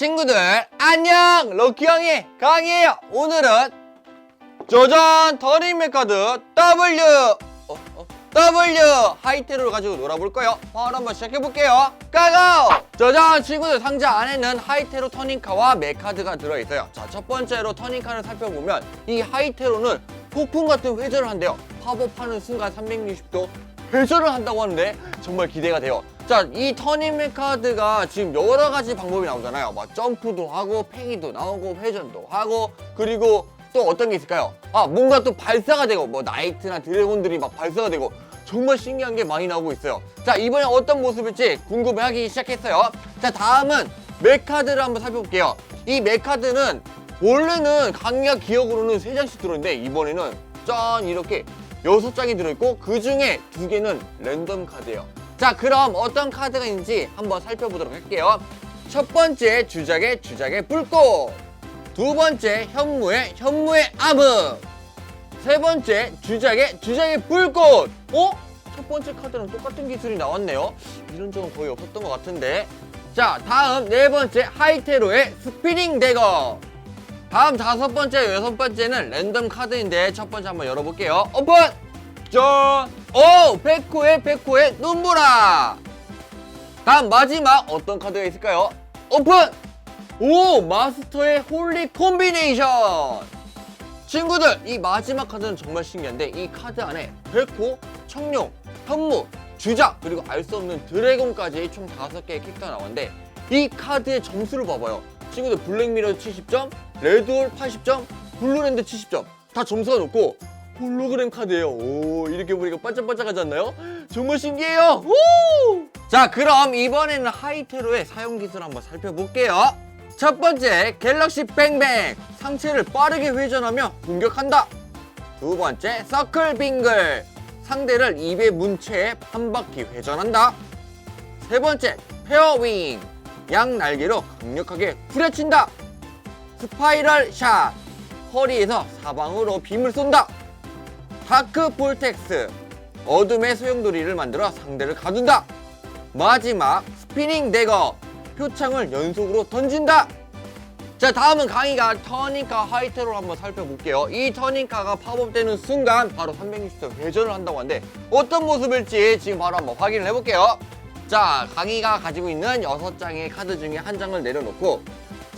친구들 안녕! 럭키 형이 강이에요. 오늘은 짜잔 더링맥 카드 W! 어, 어, W! 하이테를 가지고 놀아볼 거예요. 바로 한번 시작해볼게요. 가고! 짜잔 친구들 상자 안에는 하이테로 터닝카와 맥카드가 들어있어요. 자첫 번째로 터닝카를 살펴보면 이 하이테로는 폭풍 같은 회전을 한대요. 팝업하는 순간 360도 회전을 한다고 하는데 정말 기대가 돼요. 자, 이 터닝맥 카드가 지금 여러 가지 방법이 나오잖아요. 막 점프도 하고, 팽이도 나오고, 회전도 하고, 그리고 또 어떤 게 있을까요? 아, 뭔가 또 발사가 되고, 뭐 나이트나 드래곤들이 막 발사가 되고, 정말 신기한 게 많이 나오고 있어요. 자, 이번에 어떤 모습일지 궁금해하기 시작했어요. 자, 다음은 맥카드를 한번 살펴볼게요. 이 맥카드는 원래는 강약 기억으로는 세장씩 들어있는데 이번에는 짠 이렇게 여섯 장이 들어있고 그 중에 두 개는 랜덤 카드예요. 자 그럼 어떤 카드가 있는지 한번 살펴보도록 할게요. 첫 번째 주작의 주작의 불꽃 두 번째 현무의 현무의 암흑 세 번째 주작의 주작의 불꽃 어? 첫 번째 카드랑 똑같은 기술이 나왔네요. 이런 적은 거의 없었던 것 같은데 자 다음 네 번째 하이테로의 스피닝 대거 다음 다섯 번째, 여섯 번째는 랜덤 카드인데 첫 번째 한번 열어볼게요. 오픈! 짠! 오! 백호의 백호의 눈보라! 다음 마지막 어떤 카드가 있을까요? 오픈! 오! 마스터의 홀리 콤비네이션! 친구들, 이 마지막 카드는 정말 신기한데 이 카드 안에 백호, 청룡, 현무, 주작, 그리고 알 수 없는 드래곤까지 총 다섯 개의 캐릭터가 나오는데 이 카드의 점수를 봐봐요. 친구들 블랙미러 70점, 레드홀 80점, 블루랜드 70점 다 점수가 높고 홀로그램 카드예요. 오 이렇게 보니까 반짝반짝하지 않나요? 정말 신기해요. 오! 자 그럼 이번에는 하이테로의 사용 기술 한번 살펴볼게요. 첫 번째 갤럭시 뱅뱅 상체를 빠르게 회전하며 공격한다. 두 번째 서클 빙글 상대를 입에 문 채 한 바퀴 회전한다. 세 번째 페어윙 양 날개로 강력하게 후려친다. 스파이럴 샷 허리에서 사방으로 빔을 쏜다. 다크 볼텍스. 어둠의 소용돌이를 만들어 상대를 가둔다. 마지막 스피닝 대거. 표창을 연속으로 던진다. 자 다음은 강의가 터닝카 하이테로 한번 살펴볼게요. 이 터닝카가 팝업되는 순간 바로 360도 회전을 한다고 하는데 어떤 모습일지 지금 바로 한번 확인을 해볼게요. 자 강의가 가지고 있는 6장의 카드 중에 한 장을 내려놓고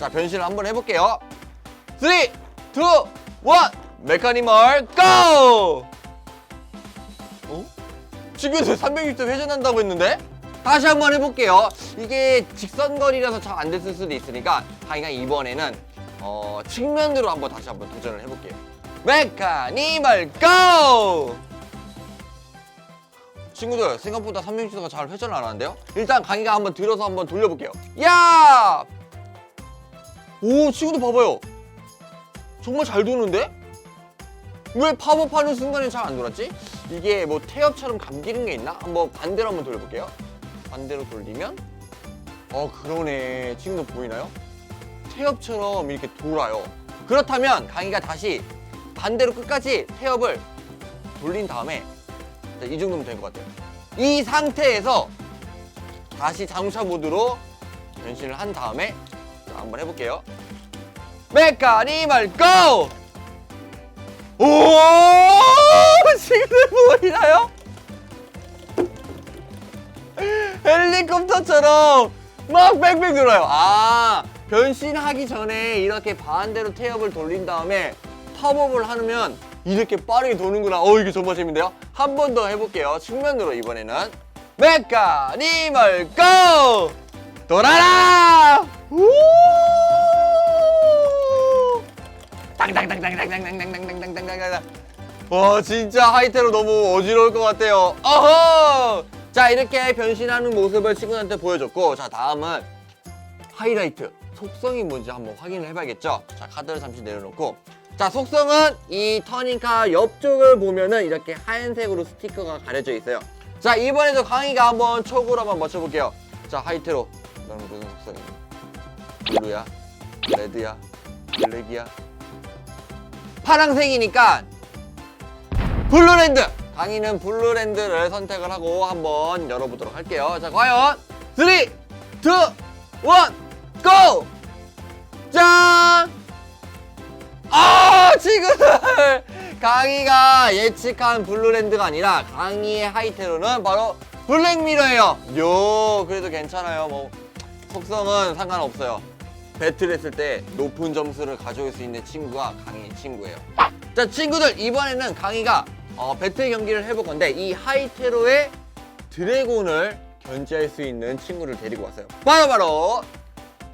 자 변신을 한번 해볼게요. 3, 2, 1 메카니멀 고! 어? 지금도 360도 회전한다고 했는데? 다시 한번 해볼게요. 이게 직선거리라서 잘 안 됐을 수도 있으니까 하이가 이번에는 어, 측면으로 한번 다시 한번 도전을 해볼게요. 메카니멀 고! 친구들 생각보다 360도가 잘 회전을 안 하는데요? 일단 강의가 한번 들어서 한번 돌려볼게요. 야! 오 친구들 봐봐요. 정말 잘 도는데? 왜 팝업하는 순간에 잘 안 돌았지? 이게 뭐 태엽처럼 감기는 게 있나? 한번 반대로 한번 돌려볼게요. 반대로 돌리면 어 그러네 친구들 보이나요? 태엽처럼 이렇게 돌아요 그렇다면 강희가 다시 반대로 끝까지 태엽을 돌린 다음에 자, 이 정도면 될 것 같아요 이 상태에서 다시 자동차 모드로 변신을 한 다음에 자, 한번 해볼게요 메카니멀 고! 오! 친구들 보이나요? 헬리콥터처럼 막 뺑뺑 돌아요. 아, 변신하기 전에 이렇게 반대로 태엽을 돌린 다음에 팝업을 하면 이렇게 빠르게 도는구나. 어, 이게 정말 재밌는데요? 한 번 더 해볼게요. 측면으로 이번에는. 메카니멀 고! 돌아라! 우! 땅땅땅땅땅땅땅땅땅땅땅땅땅땅 와 진짜 하이테로 너무 어지러울 것 같아요. 어허! 자 이렇게 변신하는 모습을 친구들한테 보여줬고 자 다음은 하이라이트. 속성이 뭔지 한번 확인을 해봐야겠죠? 자 카드를 잠시 내려놓고. 자 속성은 이 터닝카 옆쪽을 보면은 이렇게 하얀색으로 스티커가 가려져 있어요. 자 이번에도 강희가 한번 촉으로 한번 맞춰볼게요. 자 하이테로. 너는 무슨 속성이니? 블루야? 레드야? 블랙이야 파랑색이니까 블루랜드! 강의는 블루랜드를 선택을 하고 한번 열어보도록 할게요. 자, 과연 3, 2, 1, GO! 짠! 아, 지금! 강희가 예측한 블루랜드가 아니라 강희의 하이테로는 바로 블랙미러예요. 요, 그래도 괜찮아요. 뭐, 속성은 상관없어요. 배틀했을 때 높은 점수를 가져올 수 있는 친구가 강희 친구예요 자 친구들 이번에는 강희가 어, 배틀 경기를 해볼 건데 이 하이테로의 드래곤을 견제할 수 있는 친구를 데리고 왔어요 바로 바로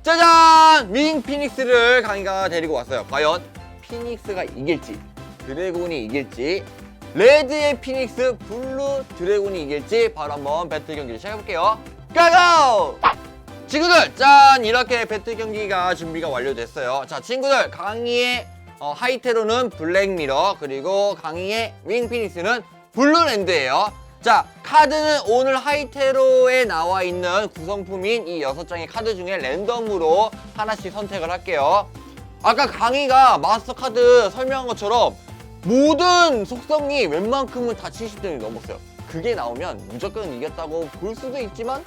짜잔! 윙 피닉스를 강희가 데리고 왔어요. 과연 피닉스가 이길지, 드래곤이 이길지, 레드의 피닉스, 블루 드래곤이 이길지 바로 한번 배틀 경기를 시작해볼게요. 가고! 친구들, 짠! 이렇게 배틀 경기가 준비가 완료됐어요. 자, 친구들, 강희의 어, 하이테로는 블랙미러, 그리고 강희의 윙 피닉스는 블루랜드예요. 자, 카드는 오늘 하이테로에 나와 있는 구성품인 이 여섯 장의 카드 중에 랜덤으로 하나씩 선택을 할게요. 아까 강희가 마스터 카드 설명한 것처럼 모든 속성이 웬만큼은 다 70점이 넘었어요. 그게 나오면 무조건 이겼다고 볼 수도 있지만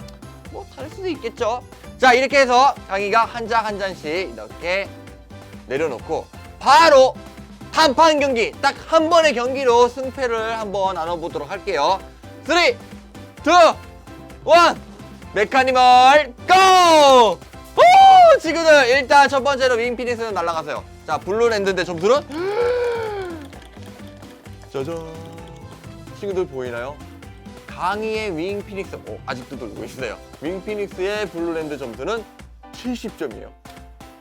뭐 다를 수도 있겠죠. 자, 이렇게 해서 강희가 한 장 한 잔씩 이렇게 내려놓고 바로 한판 경기 딱 한 번의 경기로 승패를 한번 나눠보도록 할게요. 3, 2, 1 메카니멀 고! 오! 친구들 일단 첫 번째로 윙피닉스는 날아가세요. 자 블루랜드인데 점수는 짜잔 친구들 보이나요? 강희의 윙 피닉스 오, 아직도 돌고 있어요. 윙 피닉스의 블루랜드 점수는 70점이에요.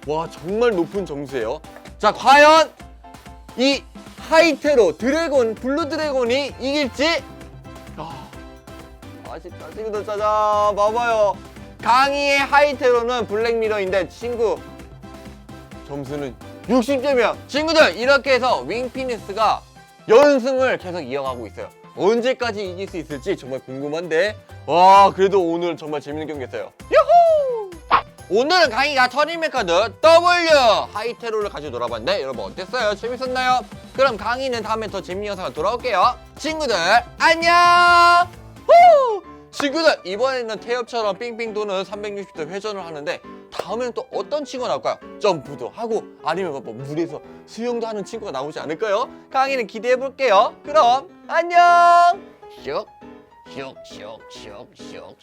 와 정말 높은 점수예요. 자 과연 이 하이테로 드래곤 블루 드래곤이 이길지 아, 친구들 짜잔 봐봐요 강희의 하이테로는 블랙미러인데 친구 점수는 60점이야 친구들 이렇게 해서 윙피니스가 연승을 계속 이어가고 있어요 언제까지 이길 수 있을지 정말 궁금한데 와 그래도 오늘 정말 재밌는 경기였어요 야호 오늘은 강희가 터닝맨 카드 W 하이테로를 가지고 놀아봤는데 여러분 어땠어요? 재밌었나요? 그럼 강희는 다음에 더 재밌는 영상으로 돌아올게요 친구들 안녕 후! 친구들 이번에는 태엽처럼 삥삥 도는 360도 회전을 하는데 다음에는 또 어떤 친구가 나올까요? 점프도 하고 아니면 뭐 물에서 수영도 하는 친구가 나오지 않을까요? 강희는 기대해 볼게요 그럼 안녕 슉슉슉슉슉